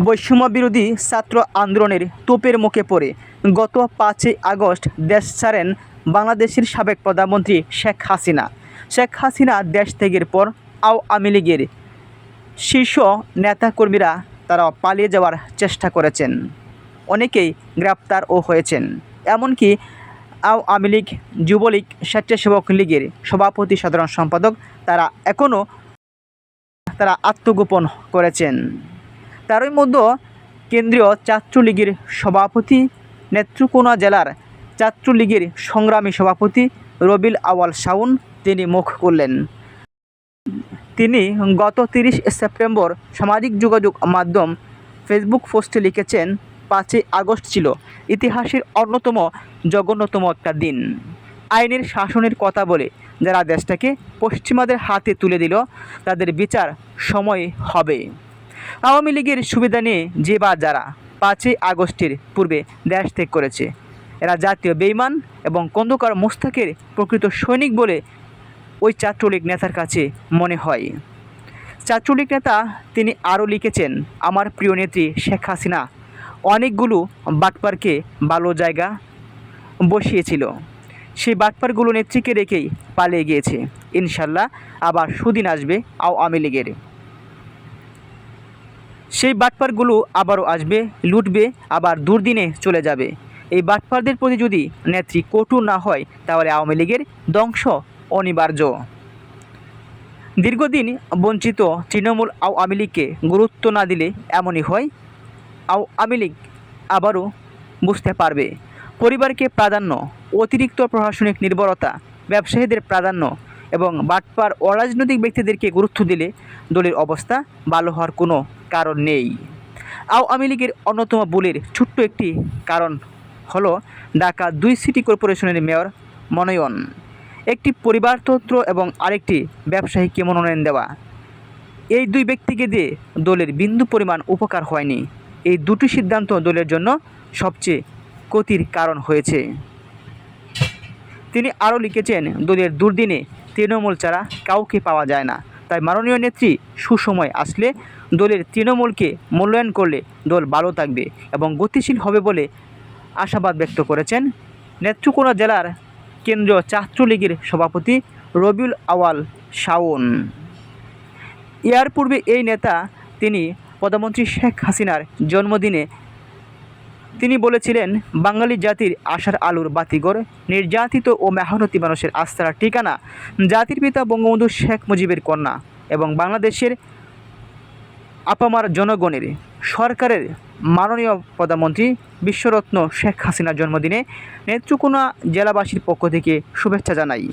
বৈষম্য বিরোধী ছাত্র আন্দোলনের তোপের মুখে পড়ে। গত পাঁচই আগস্ট দেশ ছাড়েন বাংলাদেশের সাবেক প্রধানমন্ত্রী শেখ হাসিনা। শেখ হাসিনা দেশ ত্যাগের পর আওয়ামী লীগের শীর্ষ নেতাকর্মীরা তারা পালিয়ে যাওয়ার চেষ্টা করেছেন। অনেকেই গ্রেপ্তারও হয়েছেন। এমনকি আওয়ামী লীগ যুবলীগ স্বেচ্ছাসেবক লীগের সভাপতি সাধারণ সম্পাদক তারা এখনও তারা আত্মগোপন করেছেন। তারই মধ্যে কেন্দ্রীয় ছাত্রলীগের সভাপতি নেত্রকোনা জেলার ছাত্রলীগের সংগ্রামী সভাপতি রবিল আওয়াল শাউন তিনি মুখ করলেন তিনি গত তিরিশ সেপ্টেম্বর সামাজিক যোগাযোগ মাধ্যম ফেসবুক পোস্টে লিখেছেন, পাঁচই আগস্ট ছিল ইতিহাসের অন্যতম জঘন্যতম একটা দিন। আইনের শাসনের কথা বলে যারা দেশটাকে পশ্চিমাদের হাতে তুলে দিল, তাদের বিচার সময় হবে। আওয়ামী লীগের সুবিধা নিয়ে যে বা যারা পাঁচই আগস্টের পূর্বে দেশ ত্যাগ করেছে, এরা জাতীয় বেইমান এবং কন্দকার মোস্তাকের প্রকৃত সৈনিক বলে ওই ছাত্রলীগ নেতার কাছে মনে হয়। ছাত্রলীগ নেতা তিনি আরও লিখেছেন, আমার প্রিয় নেত্রী শেখ হাসিনা অনেকগুলো বাটপারকে ভালো জায়গা বসিয়েছিল। সেই বাটপারগুলো নেত্রীকে রেখেই পালিয়ে গিয়েছে। ইনশাল্লাহ আবার সুদিন আসবে আওয়ামী লীগের। সেই বাটপারগুলো আবারও আসবে, লুটবে, আবার দুর্দিনে চলে যাবে। এই বাটপারদের প্রতি যদি নেত্রী কটু না হয়, তাহলে আওয়ামী লীগের ধ্বংস অনিবার্য। দীর্ঘদিন বঞ্চিত তৃণমূল আওয়ামী লীগকে গুরুত্ব না দিলে এমনই হয়, আওয়ামী লীগ আবারও বুঝতে পারবে। পরিবারকে প্রাধান্য, অতিরিক্ত প্রশাসনিক নির্ভরতা ব্যবসায়ীদের প্রাধান্য এবং বাটপার অরাজনৈতিক ব্যক্তিদেরকে গুরুত্ব দিলে দলের অবস্থা ভালো হওয়ার কোনো কারণ নেই। আওয়ামী লীগের অন্যতম বুলের ছোট্ট একটি কারণ হলো ঢাকা দুই সিটি কর্পোরেশনের মেয়র মনোনয়ন। একটি পরিবারতন্ত্র এবং আরেকটি ব্যবসায়ীকে মনোনয়ন দেওয়া। এই দুই ব্যক্তিকে দিয়ে দলের বিন্দু পরিমাণ উপকার হয়নি। এই দুটি সিদ্ধান্ত দলের জন্য সবচেয়ে ক্ষতির কারণ হয়েছে। তিনি আরও লিখেছেন, দলের দুর্দিনে তৃণমূল ছাড়া কাউকে পাওয়া যায় না। তাই মাননীয় নেত্রী সুসময় আসলে দলের তৃণমূলকে মূল্যায়ন করলে দল ভালো থাকবে এবং গতিশীল হবে বলে আশাবাদ ব্যক্ত করেছেন নেত্রকোনা জেলার কেন্দ্রীয় ছাত্রলীগের সভাপতি রবিউল আওয়াল শাওন। এর পূর্বে এই নেতা তিনি প্রধানমন্ত্রী শেখ হাসিনার জন্মদিনে তিনি বলেছিলেন, বাঙালি জাতির আশার আলুর বাতিগর নির্যাতিত ও মেহনতি মানুষের আস্থার ঠিকানা, জাতির পিতা বঙ্গবন্ধু শেখ মুজিবের কন্যা এবং বাংলাদেশের আপামার জনগণের সরকারের মাননীয় প্রধানমন্ত্রী বিশ্বরত্ন শেখ হাসিনার জন্মদিনে নেত্রকোনা জেলাবাসীর পক্ষ থেকে শুভেচ্ছা জানাই।